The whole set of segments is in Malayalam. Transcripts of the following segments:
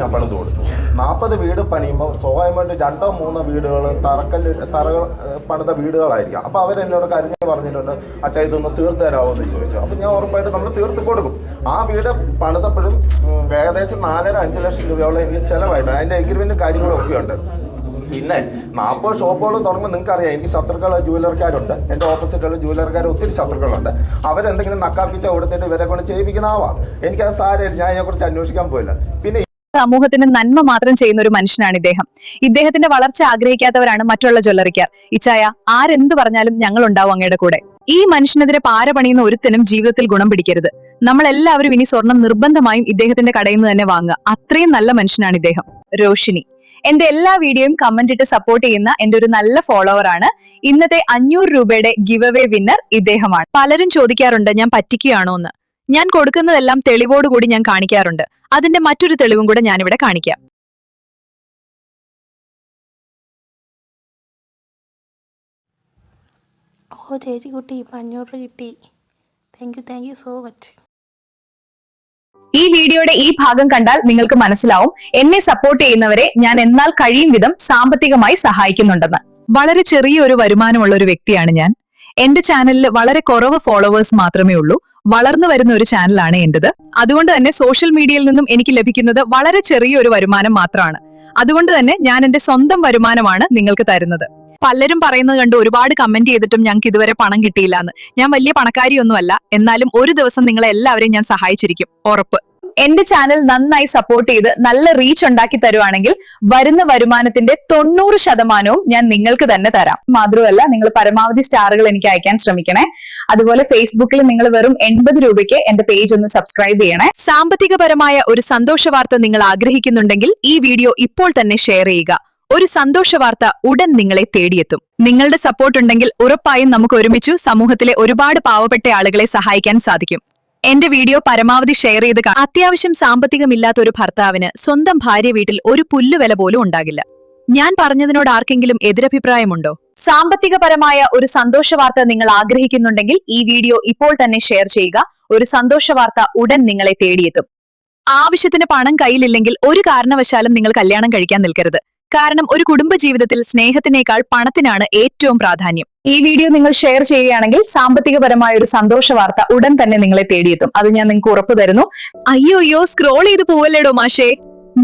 ഞാൻ പണിത് കൊടുത്തു. നാൽപ്പത് വീട് പണിയുമ്പോൾ സ്വാഭാവികമായിട്ട് രണ്ടോ മൂന്നോ വീടുകൾ തറക്കല്ല് തറ പണിത വീടുകളായിരിക്കാം. അപ്പോൾ അവരെന്നോട് കരുതി പറഞ്ഞിട്ടുണ്ട് അച്ഛാ ഇതൊന്ന് തീർത്ത് തരാമോ? എന്ന് ചോദിച്ചു. അപ്പോൾ ഞാൻ ഉറപ്പായിട്ട് നമ്മൾ തീർത്ത് കൊടുക്കും. ആ വീട് പണിതപ്പോഴും ഏകദേശം നാലര അഞ്ച് ലക്ഷം രൂപയോളം എനിക്ക് ചിലവായിട്ടുണ്ട്. അതിന്റെ എഗ്രിമെന്റും കാര്യങ്ങളും ഒക്കെ ഉണ്ട് പിന്നെ നാൽപ്പത് ഷോപ്പുകൾ തുടങ്ങുമ്പോൾ നിങ്ങൾക്ക് അറിയാം എനിക്ക് ശത്രുക്കൾ ജൂവലർക്കാരുണ്ട് എന്റെ ഓപ്പോസിറ്റുള്ള ജൂവലർക്കാർ ഒത്തിരി ശത്രുക്കളുണ്ട്. അവരെന്തെങ്കിലും നക്കാപ്പിച്ച കൊടുത്തിട്ട് ഇവരെ കൊണ്ട് ചെയ്യിപ്പിക്കുന്നതാവാം എനിക്കത് സാരമില്ല ഞാൻ അതിനെക്കുറിച്ച് അന്വേഷിക്കാൻ പോയില്ല. പിന്നെ സമൂഹത്തിന് നന്മ മാത്രം ചെയ്യുന്ന ഒരു മനുഷ്യനാണ് ഇദ്ദേഹം. ഇദ്ദേഹത്തിന്റെ വളർച്ച ആഗ്രഹിക്കാത്തവരാണ് മറ്റുള്ള ജ്വല്ലറിക്കാർ. ഇച്ചായ ആരെന്ത് പറഞ്ഞാലും ഞങ്ങൾ ഉണ്ടാവും അങ്ങയുടെ കൂടെ. ഈ മനുഷ്യനെതിരെ പാര പണിയുന്ന ഒരുത്തനും ജീവിതത്തിൽ ഗുണം പിടിക്കരുത്. നമ്മൾ എല്ലാവരും ഇനി സ്വർണം നിർബന്ധമായും ഇദ്ദേഹത്തിന്റെ കടയിൽ നിന്ന് തന്നെ വാങ്ങുക. അത്രയും നല്ല മനുഷ്യനാണ് ഇദ്ദേഹം. രോഷിനി എന്റെ എല്ലാ വീഡിയോയും കമന്റ് ഇട്ട് സപ്പോർട്ട് ചെയ്യുന്ന എന്റെ ഒരു നല്ല ഫോളോവർ ആണ്. ഇന്നത്തെ അഞ്ഞൂറ് രൂപയുടെ ഗിവ് അവേ വിന്നർ ഇദ്ദേഹമാണ്. പലരും ചോദിക്കാറുണ്ട് ഞാൻ പറ്റിക്കുകയാണോ എന്ന് ഞാൻ കൊടുക്കുന്നതെല്ലാം തെളിവോടുകൂടി ഞാൻ കാണിക്കാറുണ്ട്. അതിന്റെ മറ്റൊരു തെളിവും കൂടെ ഞാനിവിടെ കാണിക്കാം. ഓ ചേച്ചി കുട്ടി ഇപ്പം അഞ്ഞൂറ് രൂപ കിട്ടി. Thank you thank you so much ഈ വീഡിയോയുടെ ഈ ഭാഗം കണ്ടാൽ നിങ്ങൾക്ക് മനസ്സിലാവും എന്നെ സപ്പോർട്ട് ചെയ്യുന്നവരെ ഞാൻ എന്നാൽ കഴിയും വിധം സാമ്പത്തികമായി സഹായിക്കുന്നുണ്ടെന്ന്. വളരെ ചെറിയ ഒരു വരുമാനമുള്ള ഒരു വ്യക്തിയാണ് ഞാൻ. എന്റെ ചാനലിൽ വളരെ കുറവ് ഫോളോവേഴ്സ് മാത്രമേ ഉള്ളൂ. വളർന്നു വരുന്ന ഒരു ചാനലാണ് എന്റേത്. അതുകൊണ്ട് തന്നെ സോഷ്യൽ മീഡിയയിൽ നിന്നും എനിക്ക് ലഭിക്കുന്നത് വളരെ ചെറിയ ഒരു വരുമാനം മാത്രമാണ്. അതുകൊണ്ട് തന്നെ ഞാൻ എന്റെ സ്വന്തം വരുമാനമാണ് നിങ്ങൾക്ക് തരുന്നത്. പലരും പറയുന്നത് കണ്ട് ഒരുപാട് കമന്റ് ചെയ്തിട്ടും ഞങ്ങൾക്ക് ഇതുവരെ പണം കിട്ടിയില്ല എന്ന് ഞാൻ വലിയ പണക്കാരിയൊന്നുമല്ല. എന്നാലും ഒരു ദിവസം നിങ്ങളെ എല്ലാവരെയും ഞാൻ സഹായിച്ചിരിക്കും. ഉറപ്പ്. എന്റെ ചാനൽ നന്നായി സപ്പോർട്ട് ചെയ്ത് നല്ല റീച്ച് ഉണ്ടാക്കി തരുവാണെങ്കിൽ വരുന്ന വരുമാനത്തിന്റെ തൊണ്ണൂറ് ശതമാനവും ഞാൻ നിങ്ങൾക്ക് തന്നെ തരാം. മാത്രമല്ല നിങ്ങൾ പരമാവധി സ്റ്റാറുകൾ എനിക്ക് അയക്കാൻ ശ്രമിക്കണേ. അതുപോലെ ഫേസ്ബുക്കിൽ നിങ്ങൾ വെറും എൺപത് രൂപയ്ക്ക് എന്റെ പേജ് ഒന്ന് സബ്സ്ക്രൈബ് ചെയ്യണേ. സാമ്പത്തികപരമായ ഒരു സന്തോഷ വാർത്ത നിങ്ങൾ ആഗ്രഹിക്കുന്നുണ്ടെങ്കിൽ ഈ വീഡിയോ ഇപ്പോൾ തന്നെ ഷെയർ ചെയ്യുക. ഒരു സന്തോഷ വാർത്ത ഉടൻ നിങ്ങളെ തേടിയെത്തും. നിങ്ങളുടെ സപ്പോർട്ട് ഉണ്ടെങ്കിൽ ഉറപ്പായും നമുക്ക് ഒരുമിച്ചു സമൂഹത്തിലെ ഒരുപാട് പാവപ്പെട്ട ആളുകളെ സഹായിക്കാൻ സാധിക്കും. എന്റെ വീഡിയോ പരമാവധി ഷെയർ ചെയ്ത് അത്യാവശ്യം സാമ്പത്തികമില്ലാത്ത ഒരു ഭർത്താവിന് സ്വന്തം ഭാര്യ വീട്ടിൽ ഒരു പുല്ലുവില പോലും ഉണ്ടാകില്ല. ഞാൻ പറഞ്ഞതിനോട് ആർക്കെങ്കിലും എതിരഭിപ്രായമുണ്ടോ? സാമ്പത്തികപരമായ ഒരു സന്തോഷ വാർത്ത നിങ്ങൾ ആഗ്രഹിക്കുന്നുണ്ടെങ്കിൽ ഈ വീഡിയോ ഇപ്പോൾ തന്നെ ഷെയർ ചെയ്യുക. ഒരു സന്തോഷ വാർത്ത ഉടൻ നിങ്ങളെ തേടിയെത്തും. ആവശ്യത്തിന് പണം കയ്യിലില്ലെങ്കിൽ ഒരു കാരണവശാലും നിങ്ങൾ കല്യാണം കഴിക്കാൻ നിൽക്കരുത്. കാരണം ഒരു കുടുംബ ജീവിതത്തിൽ സ്നേഹത്തിനേക്കാൾ പണത്തിനാണ് ഏറ്റവും പ്രാധാന്യം. ഈ വീഡിയോ നിങ്ങൾ ഷെയർ ചെയ്യുകയാണെങ്കിൽ സാമ്പത്തികപരമായ ഒരു സന്തോഷ വാർത്ത ഉടൻ തന്നെ നിങ്ങളെ തേടിയെത്തും. അത് ഞാൻ നിങ്ങൾക്ക് ഉറപ്പ് തരുന്നു. അയ്യോ അയ്യോ സ്ക്രോൾ ചെയ്ത് പോവല്ലേടോ മാഷേ?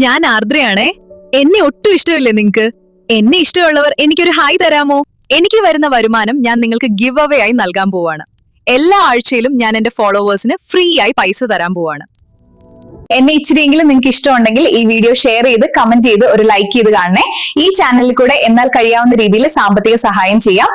ഞാൻ ആർദ്രയാണേ. എന്നെ ഒട്ടും ഇഷ്ടമില്ലേ നിങ്ങക്ക് എന്നെ ഇഷ്ടമുള്ളവർ എനിക്കൊരു ഹായ് തരാമോ? എനിക്ക് വരുന്ന വരുമാനം ഞാൻ നിങ്ങൾക്ക് ഗിവ് അവേ ആയി നൽകാൻ പോവാണ്. എല്ലാ ആഴ്ചയിലും ഞാൻ എന്റെ ഫോളോവേഴ്സിന് ഫ്രീ ആയി പൈസ തരാൻ പോവാണ്. എന്നെ ഇച്ചിരിയെങ്കിലും നിങ്ങൾക്ക് ഇഷ്ടമുണ്ടെങ്കിൽ ഈ വീഡിയോ ഷെയർ ചെയ്ത് കമന്റ് ചെയ്ത് ഒരു ലൈക്ക് ചെയ്ത് കാണണേ. ഈ ചാനലിൽ കൂടെ എന്നാൽ കഴിയാവുന്ന രീതിയിൽ സാമ്പത്തിക സഹായം ചെയ്യാം.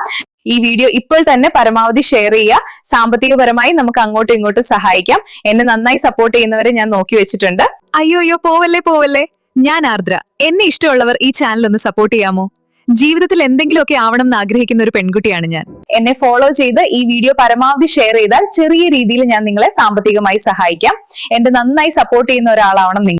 ഈ വീഡിയോ ഇപ്പോൾ തന്നെ പരമാവധി ഷെയർ ചെയ്യുക. സാമ്പത്തികപരമായി നമുക്ക് അങ്ങോട്ടും ഇങ്ങോട്ടും സഹായിക്കാം. എന്നെ നന്നായി സപ്പോർട്ട് ചെയ്യുന്നവരെ ഞാൻ നോക്കി വെച്ചിട്ടുണ്ട്. അയ്യോ അയ്യോ പോവല്ലേ പോവല്ലേ. ഞാൻ ആർദ്ര. എന്നെ ഇഷ്ടമുള്ളവർ ഈ ചാനൽ ഒന്ന് സപ്പോർട്ട് ചെയ്യാമോ? ജീവിതത്തിൽ എന്തെങ്കിലുമൊക്കെ ആവണം എന്ന് ആഗ്രഹിക്കുന്ന ഒരു പെൺകുട്ടിയാണ് ഞാൻ. എന്നെ ഫോളോ ചെയ്ത് ഈ വീഡിയോ പരമാവധി ഷെയർ ചെയ്താൽ ചെറിയ രീതിയിൽ ഞാൻ നിങ്ങളെ സാമ്പത്തികമായി സഹായിക്കാം. എന്റെ നന്നായി സപ്പോർട്ട് ചെയ്യുന്ന ഒരാളാവണം നിങ്ങൾ.